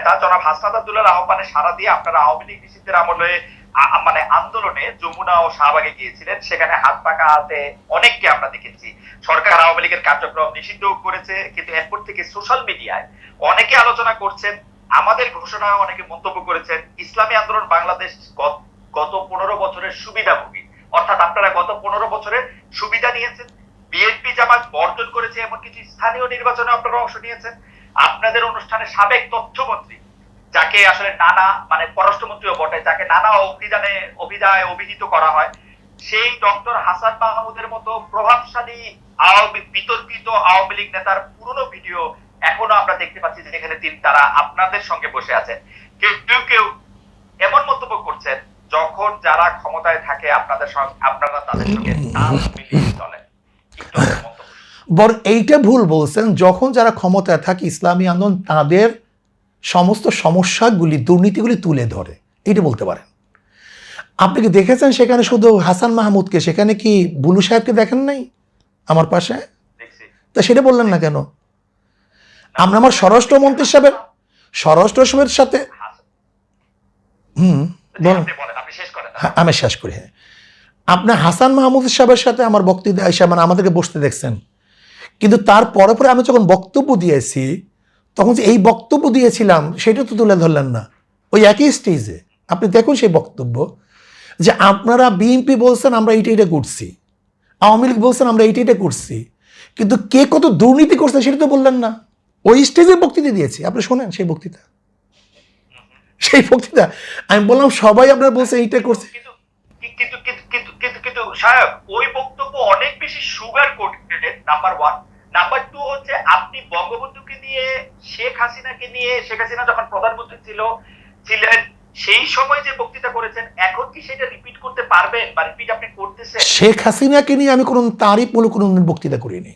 নেতা জনাব হাসনাত আব্দুল্লাহ আহ্বানে সারা দিয়ে আপনারা আওয়ামী লীগ নিষিদ্ধের আমলে মানে আন্দোলনে যমুনা ও শাহবাগে গিয়েছিলেন। সেখানে হাত পাকা হাতে অনেককে আমরা দেখেছি। সরকার আওয়ামী লীগের কার্যক্রম নিষিদ্ধ করেছে, কিন্তু এরপর থেকে সোশ্যাল মিডিয়ায় অনেকে আলোচনা করছেন, আমাদের ঘোষণায় অনেকে মন্তব্য করেছেন, ইসলামী আন্দোলন বাংলাদেশ গত- গত পনেরো বছরের সুবিধাভোগী। অর্থাৎ আপনারা গত পনেরো বছরের সুবিধা নিয়েছেন, বিএনপি জামাত বর্জন করেছে এমন কিছু স্থানীয় নির্বাচনে আপনারা অংশ নিয়েছেন। আপনাদের অনুষ্ঠানে সাবেক তথ্যমন্ত্রী, যাকে আসলে নানা মানে পররাষ্ট্রমন্ত্রীও বটে, যাকে নানা অভিযানে, অভিযায় অভিহিত করা হয়, সেই ডক্টর হাসান মাহমুদের মতো প্রভাবশালী আওয়ামী, বিতর্কিত আওয়ামী লীগ নেতার পুরনো ভিডিও এখনও আমরা দেখতে পাচ্ছি যেখানে তিনি তারা আপনাদের সঙ্গে বসে আছেন। কেউ কেউ কেউ এমন মন্তব্য করছেন, যখন যারা ক্ষমতায় থাকে আপনাদের সঙ্গে, আপনারা তাদের সঙ্গে তাল মিলিয়ে চলেন একটু আপনার মন্তব্য শুনি। বর এইটা ভুল বলছেন যখন যারা ক্ষমতায় থাকে ইসলামী আন্দোলন তাদের সমস্ত সমস্যাগুলি দুর্নীতিগুলি তুলে ধরে। এটা বলতে পারেন। আপনি কি দেখেছেন সেখানে শুধু হাসান মাহমুদকে? সেখানে কি বুলু সাহেবকে দেখেন নাই আমার পাশে? তা সেটা বললেন না কেন? আমরা আমার স্বরাষ্ট্রমন্ত্রী সাহেবের স্বরাষ্ট্র সাহেবের সাথে হুম বলুন। আপনি হ্যাঁ, আমি শেষ করি হ্যাঁ। আপনার হাসান মাহমুদ সাহেবের সাথে আমার বক্তৃতা এসে মানে আমাদেরকে বসতে দেখছেন। কিন্তু তার পরে পরে আমি যখন বক্তব্য দিয়েছি, তখন যে এই বক্তব্য দিয়েছিলাম, সেটা তো তুলে ধরলেন না। ওই একই স্টেজে আপনি দেখুন সেই বক্তব্য, যে আপনারা বিএনপি বলছেন, আমরা এইটা এটা করছি। আওয়ামী লীগ বলছেন, আমরা এইটা এটা করছি। কিন্তু কে কত দুর্নীতি করছে, সেটা তো বললেন না। ওই স্টেজে বক্তৃতা দিয়েছি। আপনি শোনেন সেই বক্তৃতা। সেই বক্তৃতা। আমি বললাম, সবাই আপনারা বলছে এইটা করছে। কিন্তু কিন্তু কিন্তু কিন্তু সাহেব, ওই বক্তব্য অনেক বেশি sugar coated number one number two হচ্ছে আপনি বঙ্গবন্ধুকে নিয়ে শেখ হাসিনাকে নিয়ে শেখ হাসিনা যখন প্রধানমন্ত্রী ছিল ছিলেন সেই সময় যে বক্তৃতা করেছেন এখন কি সেটা রিপিট করতে পারবেন বা রিপিট আপনি করতেছেন? শেখ হাসিনাকে নিয়ে আমি কোনো তারিফমূলক কোনো বক্তৃতা করিনি।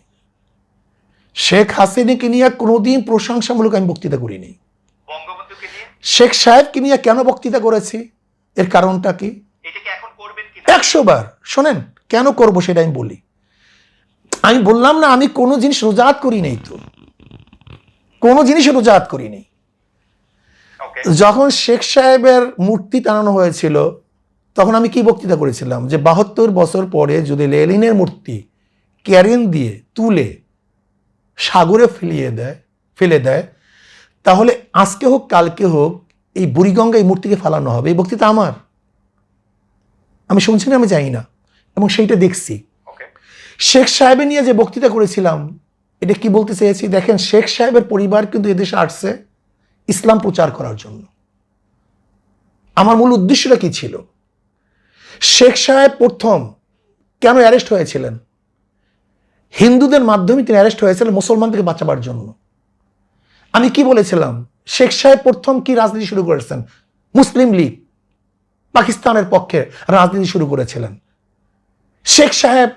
শেখ হাসিনাকে নিয়ে কোনোদিন প্রশংসামূলক আমি বক্তৃতা করিনি। শেখ সাহেবকে নিয়ে কেন বক্তৃতা করেছি? এর কারণটা কি? এটা কি এখন করবেন কি একশো বার। শোনেন কেন করব সেটা আমি বলি। আমি বললাম না আমি কোনো জিনিস রোজাত করি নাই তো। কোনো জিনিস রোজাত করি নাই। যখন শেখ সাহেবের মূর্তি টানানো হয়েছিল তখন আমি কি বক্তৃতা করেছিলাম? যে বাহাত্তর বছর পরে যদি লেলিনের মূর্তি ক্যারেন দিয়ে তুলে সাগরে ফেলিয়ে দেয় ফেলে দেয় তাহলে আজকে হোক কালকে হোক এই বুড়িগঙ্গা এই মূর্তিকে ফেলানো হবে। এই বক্তৃতা আমার। আমি শুনছি না আমি জানি না। এবং সেইটা দেখছি। শেখ সাহেবের নিয়ে যে বক্তৃতা করেছিলাম, এটা কি বলতে চেয়েছি? দেখেন, শেখ সাহেবের পরিবার কিন্তু এদেশে আসছে ইসলাম প্রচার করার জন্য। আমার মূল উদ্দেশ্যটা কি ছিল? শেখ সাহেব প্রথম কেন অ্যারেস্ট হয়েছিলেন? হিন্দুদের মাধ্যমে তিনি অ্যারেস্ট হয়েছিলেন মুসলমান থেকে বাঁচাবার জন্য। আমি কি বলেছিলাম? শেখ সাহেব প্রথম কি রাজনীতি শুরু করেছেন? মুসলিম লীগ, পাকিস্তানের পক্ষে রাজনীতি শুরু করেছিলেন। শেখ সাহেব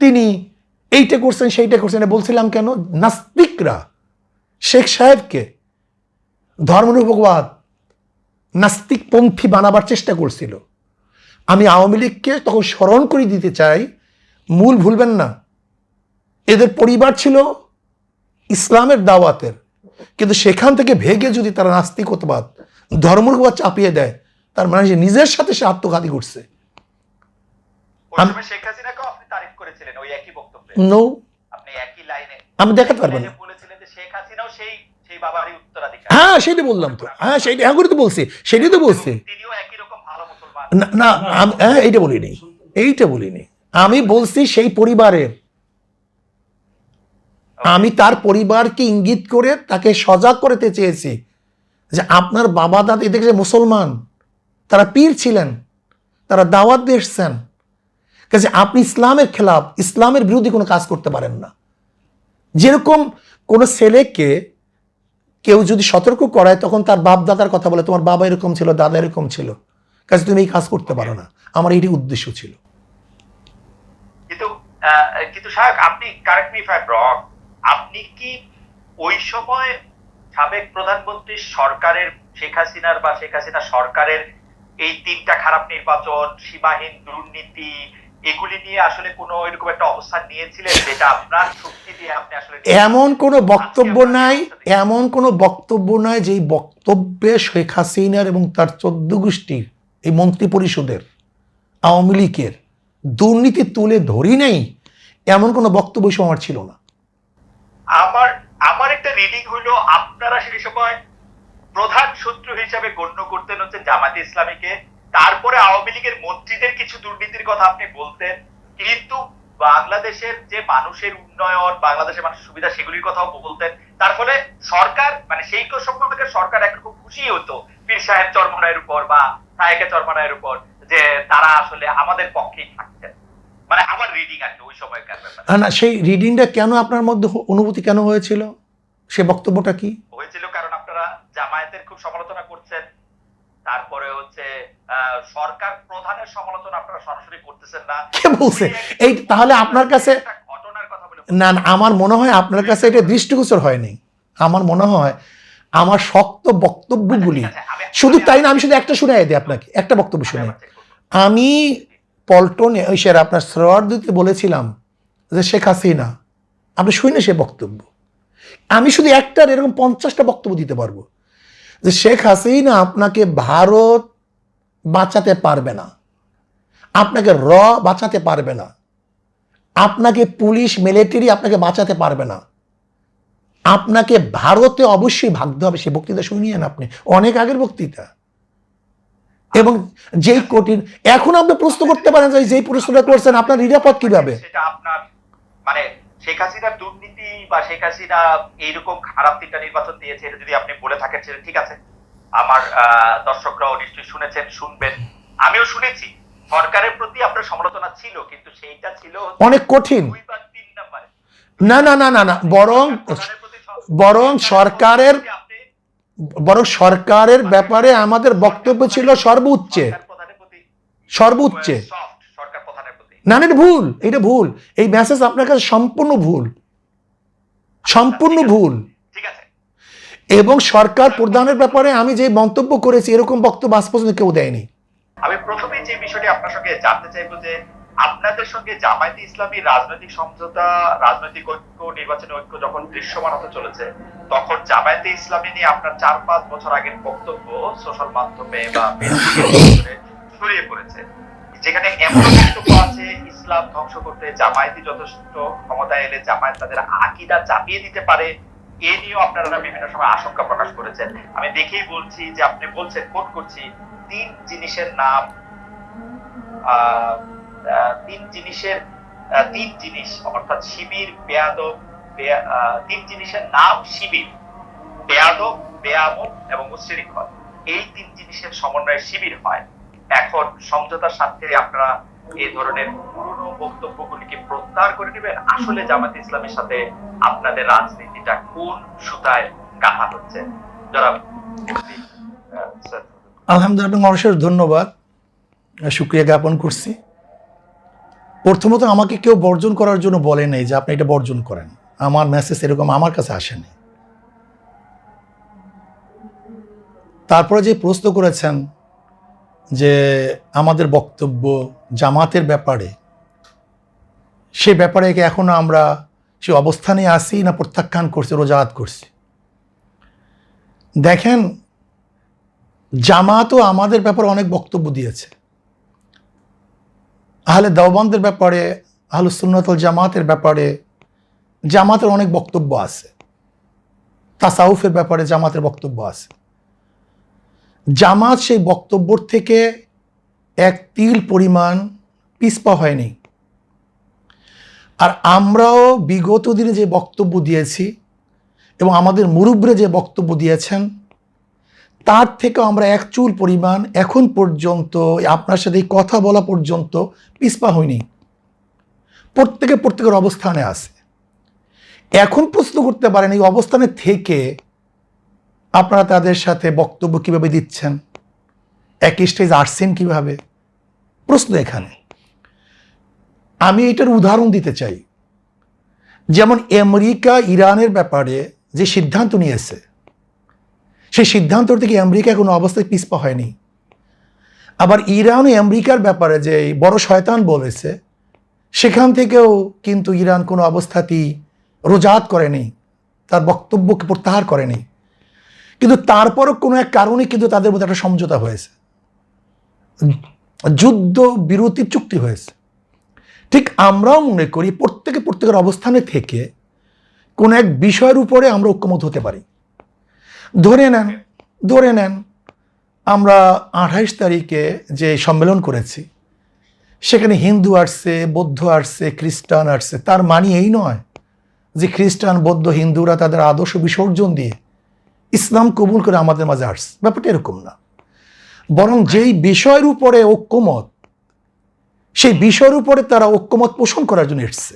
তিনি এইটা করছেন, সেইটা করছেন। বলছিলাম কেন? নাস্তিকরা। শেখ সাহেবকে ধর্মনিরপেক্ষবাদ, নাস্তিকপন্থী বানাবার চেষ্টা করছিল। আমি আওয়ামী লীগকে তখন স্মরণ করে দিতে চাই। মূল ভুলবেন না। এদের পরিবার ছিল ইসলামের দাওয়াতের। কিন্তু সেখান থেকে ভেগে যদি তারা নাস্তিকতাবাদ, ধর্মনিরপেক্ষবাদ চাপিয়ে দেয়, তার মানে নিজের সাথে সে আত্মঘাতী করছে। শেখ করেছিলেন ওই একই বক্তব্যে? নো আপনি একই লাইনে আমি দেখাতে পারব না। বলেছিলেন যে শেখ হাসিনাও সেই সেই বাবারই উত্তরাধিকার। হ্যাঁ বললাম তো। হ্যাঁ হ্যাঁ করে তো বলছি। সেটাই তো বলছি। তিনিও একই রকম ভালো মুসলমান। না না আমি হ্যাঁ এইটা বলিনি। এইটা বলিনি। আমি বলছি সেই পরিবারের আমি তার পরিবারকে ইঙ্গিত করে তাকে সজাগ করতে চেয়েছি যে আপনার বাবা দাদা এদের মুসলমান তারা পীর ছিলেন তারা দাওয়াত দিয়ে এসছেন কাজে আপনি ইসলামের খেলাফ, ইসলামের বিরোধী কোনো কাজ করতে পারেন না। যেরকম কোনো ছেলেকে কেউ যদি সতর্ক করায়, তখন তার বাপ দাদার কথা বলে, তোমার বাবা এরকম ছিল, দাদা এরকম ছিল। কাজে তুমি এই কাজ করতে পারো না। আমার এইটি উদ্দেশ্য ছিল। কিন্তু কিন্তু সাহেব, আপনি কারেক্ট মি ইফ রং আপনি কি ওই সময় সাবেক প্রধানমন্ত্রী সরকারের, শেখ হাসিনার বা শেখ হাসিনা সরকারের এই তিনটা খারাপ নির্বাচন, সীমাহীন দুর্নীতি এগুলি নিয়ে আসলে কোনো এরকম একটা অবস্থান নিয়েছিলেন যেটা আপনার শক্তি দিয়ে আপনি আসলে এমন কোনো বক্তব্য নাই এমন কোনো বক্তব্য নাই যেই বক্তব্যে শেখ হাসিনার এবং তার চোদ্দ গোষ্ঠীর এই মন্ত্রী পরিষদের আওয়ামী লীগের দুর্নীতি তুলে ধরি নাই এমন কোনো বক্তব্য সময় আমার ছিল না। আমার আমার একটা রিডিং হইল আপনারা সেই সময় প্রধান শত্রু হিসাবে গণ্য করতেন হচ্ছে জামাতে ইসলামীকে। তারপরে আওয়ামী লীগের মন্ত্রীদের কিছু দুর্নীতির কথা আপনি বলতেন কিন্তু বাংলাদেশের যে মানুষের উন্নয়ন বাংলাদেশের মানুষের সুবিধা সেগুলির কথাও বলতেন। তার ফলে সরকার মানে সেই সম্পর্কে সরকার একরকম খুশি হতো। পীর সাহেব চরমনায়ের উপর বা সাহেকে চরমনায়ের উপর যে তারা আসলে আমাদের পক্ষেই থাকতেন। মানে আমার রিডিং আর কি ওই সময়কার ব্যাপার। না, না সেই রিডিংটা কেন আপনার মধ্যে অনুভূতি কেন হয়েছিল? সে বক্তব্যটা কি? হয়েছিল কারণ আপনারা জামায়াতের খুব সমালোচনা করছেন। তারপরে হচ্ছে সরকার প্রধানের সমালোচনা আপনারা সরাসরি করতেছেন না। কে বলছে? এই তাহলে আপনার কাছে ঘটনার কথা বলে না না আমার মনে হয় আপনার কাছে এটা দৃষ্টিগোচর হয়নি। আমার মনে হয় আমার শক্ত বক্তব্যগুলি আচ্ছা, শুধু তাই না আমি শুধু একটা শুনে দিই আপনাকে একটা বক্তব্য শুনে। করব। আমি পল্টনে ওই স্যার আপনার শ্রোয়ার দিতে বলেছিলাম যে শেখ হাসিনা আপনি শুনে সে বক্তব্য। আমি শুধু একটার এরকম পঞ্চাশটা বক্তব্য দিতে পারব। যে শেখ হাসিনা আপনাকে ভারত বাঁচাতে পারবে না, আপনাকে র বাঁচাতে পারবে না, আপনাকে পুলিশ, মিলিটারি আপনাকে বাঁচাতে পারবে না, আপনাকে ভারতে অবশ্যই ভাগতে হবে, সে বক্তৃতা শুনিয়েন আপনি, অনেক আগের বক্তৃতা। এবং যেই কঠিন, এখন আপনি প্রশ্ন করতে পারেন যে যেই প্রশ্নটা করছেন, আপনার নিরাপদ কীভাবে? সেটা আপনার মানে শেখ হাসিনার দুর্নীতি বা শেখ হাসিনা এইরকম খারাপ তিনটা নির্বাচন দিয়েছে এটা যদি আপনি বলে থাকেন সেটা ঠিক আছে। আমার দর্শকরাও নিশ্চয়ই শুনেছেন শুনবেন। আমিও শুনেছি। সরকারের প্রতি আপনার সমালোচনা ছিল কিন্তু সেইটা ছিল অনেক কঠিন। না না না না না বরং বরং সরকারের বরং সরকারের ব্যাপারে আমাদের বক্তব্য ছিল সর্বোচ্চে। সর্বোচ্চে soft, সরকার প্রধানের প্রতি না না এটা ভুল এটা ভুল। এই মেসেজ আপনার কাছে সম্পূর্ণ ভুল। সম্পূর্ণ ভুল। এবং সরকার প্রধানের ব্যাপারে আমি যে মন্তব্য করেছি এরকম বক্তব্য আজ পর্যন্ত কেউ দেয়নি। আমি প্রথমে যে বিষয়টি আপনার সঙ্গে জানতে চাইব যে আপনাদের সঙ্গে জামায়াতে ইসলামী রাজনৈতিক সমঝোতা রাজনৈতিক ঐক্য নির্বাচনী ঐক্য যখন দৃশ্যমান হতে চলেছে তখন জামায়াতে ইসলামী নিয়ে আপনার চার পাঁচ বছর আগের বক্তব্য সোশ্যাল মাধ্যমে বা ছড়িয়ে পড়েছে। যেখানে এমন বক্তব্য আছে, ইসলাম ধ্বংস করতে জামায়াতি যথেষ্ট ক্ষমতায় এলে জামায়াত তাদের আকিদা চাপিয়ে দিতে পারে, এ নিয়েও আপনারা বিভিন্ন সময় আশঙ্কা প্রকাশ করেছেন। আমি দেখেই বলছি যে আপনি বলছেন কোট করছি, তিন জিনিসের নাম তিন জিনিসের তিন জিনিস, অর্থাৎ শিবির, বেয়াদব তিন জিনিসের নাম শিবির, বেয়াদব বেয়ামত এবং উশৃঙ্খল এই তিন জিনিসের সমন্বয়ে শিবির হয়। এখন সমঝোতার সাথে আপনারা এই ধরনের পুরনো বক্তব্যগুলিকে প্রত্যাহার করে নেবেন? আসলে জামাত ইসলামের সাথে আপনাদের রাজনীতিটা কোন সুতায় গাঁথা হচ্ছে? যারা আলহামদুলিল্লাহ অশেষ ধন্যবাদ। শুক্রিয়া জ্ঞাপন করছি। প্রথমত আমাকে কেউ বর্জন করার জন্য বলে নাই যে আপনি এটা বর্জন করেন। আমার মেসেজ এরকম আমার কাছে আসেনি। তারপরে যে প্রশ্ন করেছেন যে আমাদের বক্তব্য জামাতের ব্যাপারে, সে ব্যাপারে কি এখনও আমরা সে অবস্থানে আসি না প্রত্যাখ্যান করছি রোজাত করছি? দেখেন, জামাতও আমাদের ব্যাপারে অনেক বক্তব্য দিয়েছে। আহলে দেওবন্দের ব্যাপারে, আহলে সুন্নতল জামাতের ব্যাপারে জামাতের অনেক বক্তব্য আছে। তাসাউফের ব্যাপারে জামাতের বক্তব্য আছে। জামাত সেই বক্তব্যর থেকে এক তিল পরিমাণ পিসপা হয়নি। আর আমরাও বিগত দিনে যে বক্তব্য দিয়েছি এবং আমাদের মুরুব্রে যে বক্তব্য দিয়েছেন, তার থেকে আমরা এক চুল পরিমাণ এখন পর্যন্ত, আপনার সাথে কথা বলা পর্যন্ত পিসপা হয়নি। প্রত্যেকে প্রত্যেকের অবস্থানে আছে। এখন প্রশ্ন করতে পারেন এই অবস্থানে থেকে আপনারা তাদের সাথে বক্তব্য কীভাবে দিচ্ছেন? এক স্টেজ আসছেন কীভাবে? প্রশ্ন এখানে। আমি এটার উদাহরণ দিতে চাই। যেমন আমেরিকা, ইরানের ব্যাপারে যে সিদ্ধান্ত নিয়েছে, সেই সিদ্ধান্ত থেকে আমেরিকা কোনো অবস্থায় পিছপা হয়নি। আবার ইরান ও আমেরিকার ব্যাপারে যে বড় শয়তান বলেছে, সেখান থেকেও কিন্তু ইরান কোনো অবস্থাতেই রোজাত করেনি, তার বক্তব্যকে প্রত্যাহার করেনি। কিন্তু তারপরও কোনো এক কারণে কিন্তু তাদের মধ্যে একটা সমঝোতা হয়েছে। যুদ্ধ বিরতির চুক্তি হয়েছে। ঠিক আমরাও মনে করি প্রত্যেকে প্রত্যেকের অবস্থানে থেকে কোন এক বিষয়ের উপরে আমরা ঐক্যমত হতে পারি। ধরে নেন ধরে নেন আমরা আঠাইশ তারিখে যে সম্মেলন করেছি, সেখানে হিন্দু আসছে, বৌদ্ধ আসছে, খ্রিস্টান আসছে। তার মানে এই নয় যে খ্রিস্টান, বৌদ্ধ, হিন্দুরা তাদের আদর্শ বিসর্জন দিয়ে ইসলাম কবুল করে আমাদের মাঝে আসছে। ব্যাপারটা এরকম না। বরং যেই বিষয়ের উপরে ঐক্যমত, সেই বিষয়ের উপরে তারা ঐক্যমত পোষণ করার জন্য এসছে।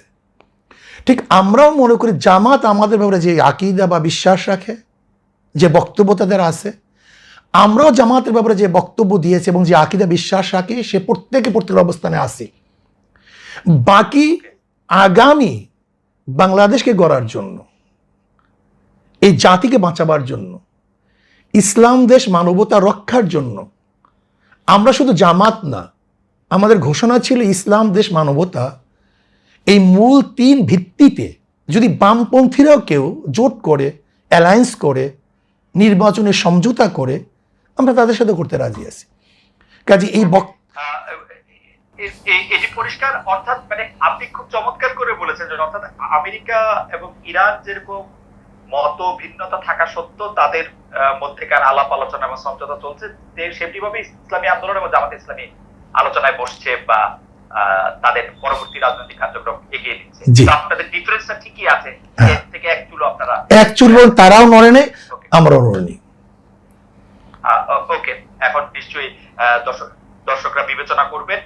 ঠিক আমরাও মনে করি জামাত আমাদের ব্যাপারে যে আকিদা বা বিশ্বাস রাখে, যে বক্তব্য তাদের আছে, আমরাও জামাতের ব্যাপারে যে বক্তব্য দিয়েছে এবং যে আকিদা বিশ্বাস রাখে, সে প্রত্যেকে প্রত্যেকের অবস্থানে আসি বাকি আগামী বাংলাদেশকে গড়ার জন্য এই জাতিকে বাঁচাবার জন্য, ইসলাম দেশ মানবতা রক্ষার জন্য। আমরা শুধু জামাত না, আমাদের ঘোষণা ছিল ইসলাম দেশ মানবতা। এই মূল তিন ভিত্তিতে যদি বামপন্থীরাও কেউ জোট করে, অ্যালায়েন্স করে নির্বাচনে সমঝোতা করে, আমরা তাদের সাথে করতে রাজি আছি। কাজে এই এটি পরিষ্কার, অর্থাৎ মানে আপনি খুব চমৎকার করে বলেছেন যে অর্থাৎ আমেরিকা এবং ইরান যেরকম মত ভিন্নতা থাকা সত্ত্বেও তাদের মধ্যেকার আলাপ আলোচনা এবং সমঝোতা চলছে। সেমনি ভাবে ইসলামী আন্দোলন এবং জামাত ইসলামী আলোচনায় বসছে বা তাদের পরবর্তী রাজনৈতিক কার্যক্রম এগিয়ে দিচ্ছে আপনাদের ডিফারেন্সটা ঠিকই আছে। হ্যাঁ। এর থেকে এক চুলো আপনারা এক চুল তারাও নড়ে নেই আমরাও নড়ে নিই। ওকে এখন নিশ্চয়ই দর্শক দর্শকরা বিবেচনা করবেন।